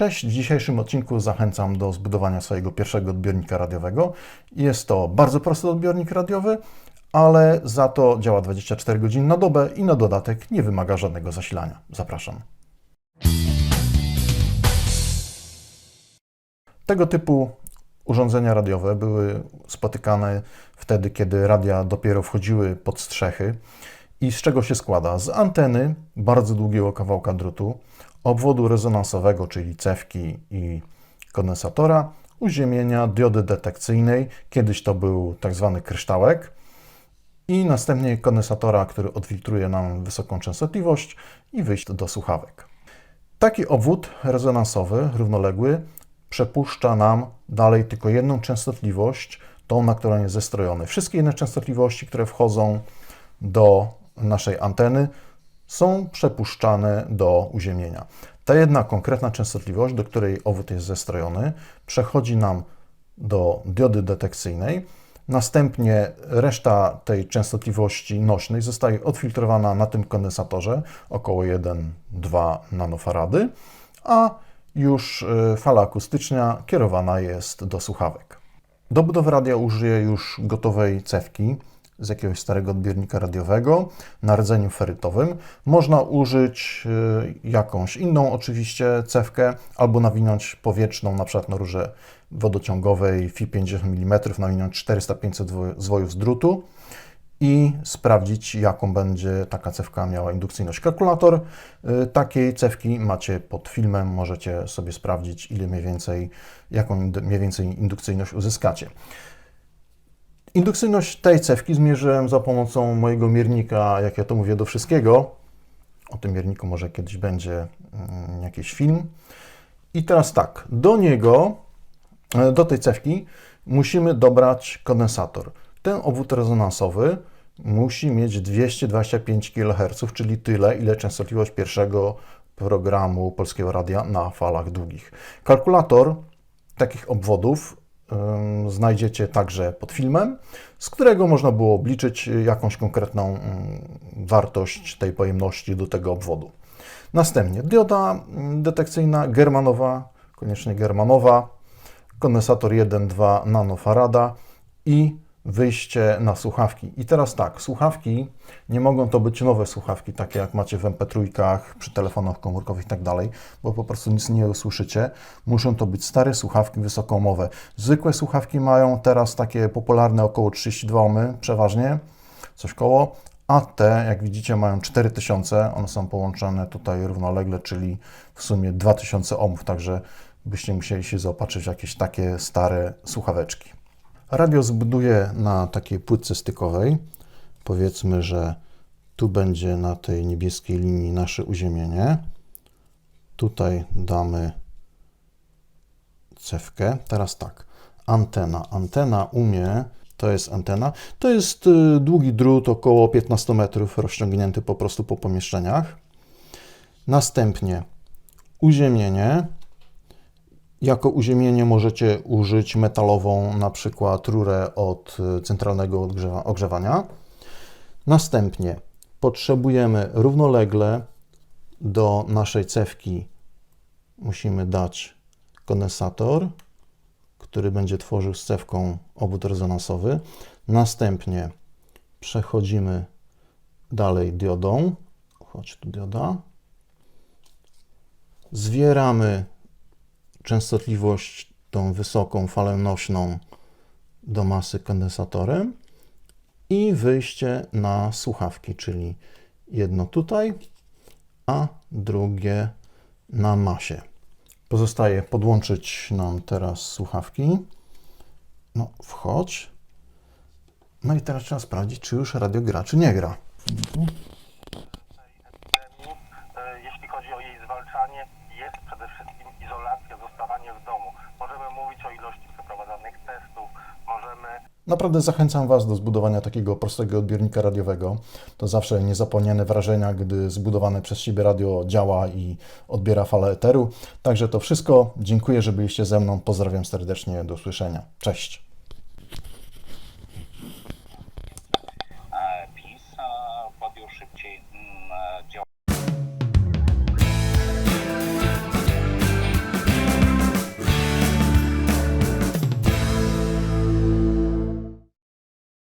Cześć, w dzisiejszym odcinku zachęcam do zbudowania swojego pierwszego odbiornika radiowego. Jest to bardzo prosty odbiornik radiowy, ale za to działa 24 godziny na dobę i na dodatek nie wymaga żadnego zasilania. Zapraszam. Tego typu urządzenia radiowe były spotykane wtedy, kiedy radia dopiero wchodziły pod strzechy. I z czego się składa? Z anteny, bardzo długiego kawałka drutu, obwodu rezonansowego, czyli cewki i kondensatora, uziemienia, diody detekcyjnej, kiedyś to był tak zwany kryształek, i następnie kondensatora, który odfiltruje nam wysoką częstotliwość i wyjść do słuchawek. Taki obwód rezonansowy, równoległy, przepuszcza nam dalej tylko jedną częstotliwość, tą, na którą jest zestrojony. Wszystkie inne częstotliwości, które wchodzą do naszej anteny, są przepuszczane do uziemienia. Ta jedna konkretna częstotliwość, do której obwód jest zestrojony, przechodzi nam do diody detekcyjnej. Następnie reszta tej częstotliwości nośnej zostaje odfiltrowana na tym kondensatorze, około 1-2 nanofarady, a już y, fala akustyczna kierowana jest do słuchawek. Do budowy radia użyję już gotowej cewki z jakiegoś starego odbiornika radiowego na rdzeniu ferytowym. Można użyć y, jakąś inną oczywiście cewkę albo nawinąć powietrzną, na przykład na rurze wodociągowej FI 50 mm, nawinąć 400-500 zwojów z drutu i sprawdzić, jaką będzie taka cewka miała indukcyjność. Kalkulator y, takiej cewki macie pod filmem, możecie sobie sprawdzić, ile mniej więcej, jaką mniej więcej indukcyjność uzyskacie. Indukcyjność tej cewki zmierzyłem za pomocą mojego miernika, jak ja to mówię, do wszystkiego. O tym mierniku może kiedyś będzie mm, jakiś film. I teraz tak, do niego, e, do tej cewki musimy dobrać kondensator. Ten obwód rezonansowy musi mieć 225 kHz, czyli tyle, ile częstotliwość pierwszego programu Polskiego Radia na falach długich. Kalkulator takich obwodów znajdziecie także pod filmem, z którego można było obliczyć jakąś konkretną wartość tej pojemności do tego obwodu. Następnie dioda detekcyjna germanowa, koniecznie germanowa, kondensator 1-2 nanofarada i wyjście na słuchawki. I teraz tak, słuchawki nie mogą to być nowe słuchawki, takie jak macie w MP3, przy telefonach komórkowych i tak dalej, bo po prostu nic nie usłyszycie. Muszą to być stare słuchawki wysokomowe. Zwykłe słuchawki mają teraz takie popularne około 32 ohmy, przeważnie, coś koło, a te, jak widzicie, mają 4000, one są połączone tutaj równolegle, czyli w sumie 2000 ohmów, także byście musieli się zaopatrzyć w jakieś takie stare słuchaweczki. Radio zbuduję na takiej płytce stykowej. Powiedzmy, że tu będzie na tej niebieskiej linii nasze uziemienie. Tutaj damy cewkę. Teraz tak, antena. Antena umie, to jest antena, to jest y, długi drut, około 15 metrów, rozciągnięty po prostu po pomieszczeniach. Następnie uziemienie. Jako uziemienie możecie użyć metalową, na przykład rurę od y, centralnego ogrzewania. Następnie potrzebujemy równolegle do naszej cewki musimy dać kondensator, który będzie tworzył z cewką obwód rezonansowy. Następnie przechodzimy dalej diodą. Chodź tu dioda. Zwieramy częstotliwość tą wysoką falę nośną do masy kondensatorem i wyjście na słuchawki, czyli jedno tutaj, a drugie na masie. Pozostaje podłączyć nam teraz słuchawki. No, wchodź. No i teraz trzeba sprawdzić, czy już radio gra, czy nie gra. Naprawdę zachęcam Was do zbudowania takiego prostego odbiornika radiowego. To zawsze niezapomniane wrażenia, gdy zbudowane przez siebie radio działa i odbiera falę eteru. Także to wszystko. Dziękuję, że byliście ze mną. Pozdrawiam serdecznie. Do usłyszenia. Cześć.